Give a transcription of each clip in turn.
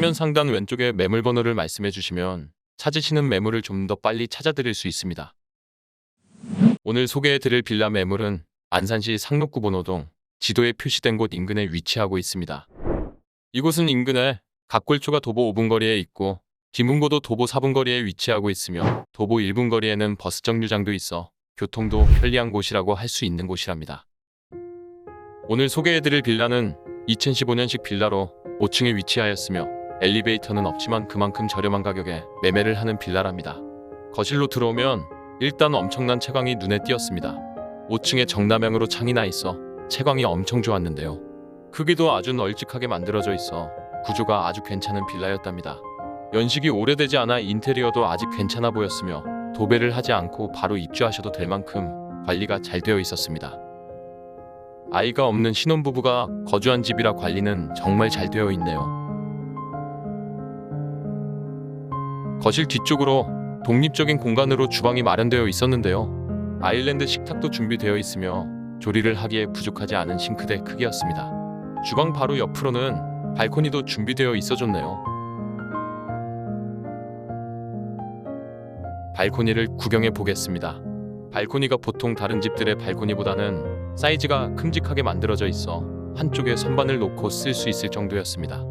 화면 상단 왼쪽에 매물 번호를 말씀해 주시면 찾으시는 매물을 좀 더 빨리 찾아드릴 수 있습니다. 오늘 소개해 드릴 빌라 매물은 안산시 상록구 번호동 지도에 표시된 곳 인근에 위치하고 있습니다. 이곳은 인근에 각골초가 도보 5분 거리에 있고 김문고도 도보 4분 거리에 위치하고 있으며 도보 1분 거리에는 버스 정류장도 있어 교통도 편리한 곳이라고 할 수 있는 곳이랍니다. 오늘 소개해 드릴 빌라는 2015년식 빌라로 5층에 위치하였으며 엘리베이터는 없지만 그만큼 저렴한 가격에 매매를 하는 빌라랍니다. 거실로 들어오면 일단 엄청난 채광이 눈에 띄었습니다. 5층에 정남향으로 창이 나 있어 채광이 엄청 좋았는데요. 크기도 아주 널찍하게 만들어져 있어 구조가 아주 괜찮은 빌라였답니다. 연식이 오래되지 않아 인테리어도 아직 괜찮아 보였으며 도배를 하지 않고 바로 입주하셔도 될 만큼 관리가 잘 되어 있었습니다. 아이가 없는 신혼부부가 거주한 집이라 관리는 정말 잘 되어 있네요. 거실 뒤쪽으로 독립적인 공간으로 주방이 마련되어 있었는데요. 아일랜드 식탁도 준비되어 있으며 조리를 하기에 부족하지 않은 싱크대 크기였습니다. 주방 바로 옆으로는 발코니도 준비되어 있어줬네요. 발코니를 구경해 보겠습니다. 발코니가 보통 다른 집들의 발코니보다는 사이즈가 큼직하게 만들어져 있어 한쪽에 선반을 놓고 쓸 수 있을 정도였습니다.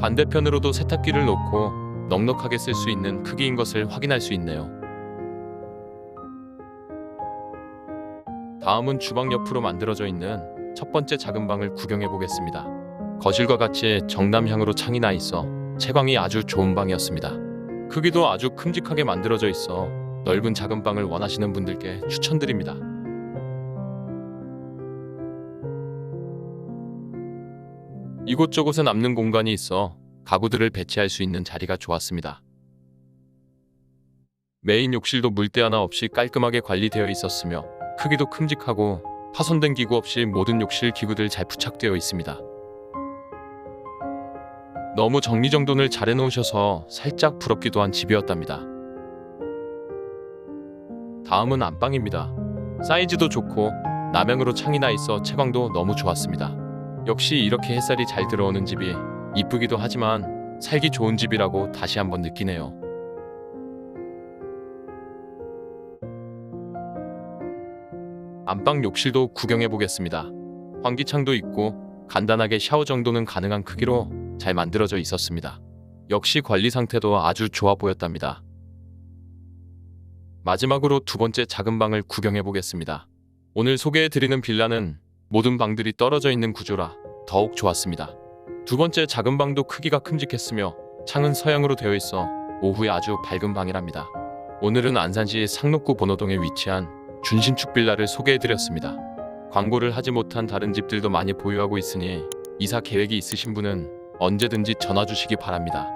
반대편으로도 세탁기를 놓고 넉넉하게 쓸 수 있는 크기인 것을 확인할 수 있네요. 다음은 주방 옆으로 만들어져 있는 첫 번째 작은 방을 구경해 보겠습니다. 거실과 같이 정남향으로 창이 나 있어 채광이 아주 좋은 방이었습니다. 크기도 아주 큼직하게 만들어져 있어 넓은 작은 방을 원하시는 분들께 추천드립니다. 이곳저곳에 남는 공간이 있어 가구들을 배치할 수 있는 자리가 좋았습니다. 메인 욕실도 물때 하나 없이 깔끔하게 관리되어 있었으며 크기도 큼직하고 파손된 기구 없이 모든 욕실 기구들 잘 부착되어 있습니다. 너무 정리정돈을 잘 해놓으셔서 살짝 부럽기도 한 집이었답니다. 다음은 안방입니다. 사이즈도 좋고 남향으로 창이 나 있어 채광도 너무 좋았습니다. 역시 이렇게 햇살이 잘 들어오는 집이 이쁘기도 하지만 살기 좋은 집이라고 다시 한번 느끼네요. 안방 욕실도 구경해 보겠습니다. 환기창도 있고 간단하게 샤워 정도는 가능한 크기로 잘 만들어져 있었습니다. 역시 관리 상태도 아주 좋아 보였답니다. 마지막으로 두 번째 작은 방을 구경해 보겠습니다. 오늘 소개해 드리는 빌라는 모든 방들이 떨어져 있는 구조라 더욱 좋았습니다. 두 번째 작은 방도 크기가 큼직했으며 창은 서양으로 되어 있어 오후에 아주 밝은 방이랍니다. 오늘은 안산시 상록구 번호동에 위치한 준신축 빌라를 소개해 드렸습니다. 광고를 하지 못한 다른 집들도 많이 보유하고 있으니 이사 계획이 있으신 분은 언제든지 전화 주시기 바랍니다.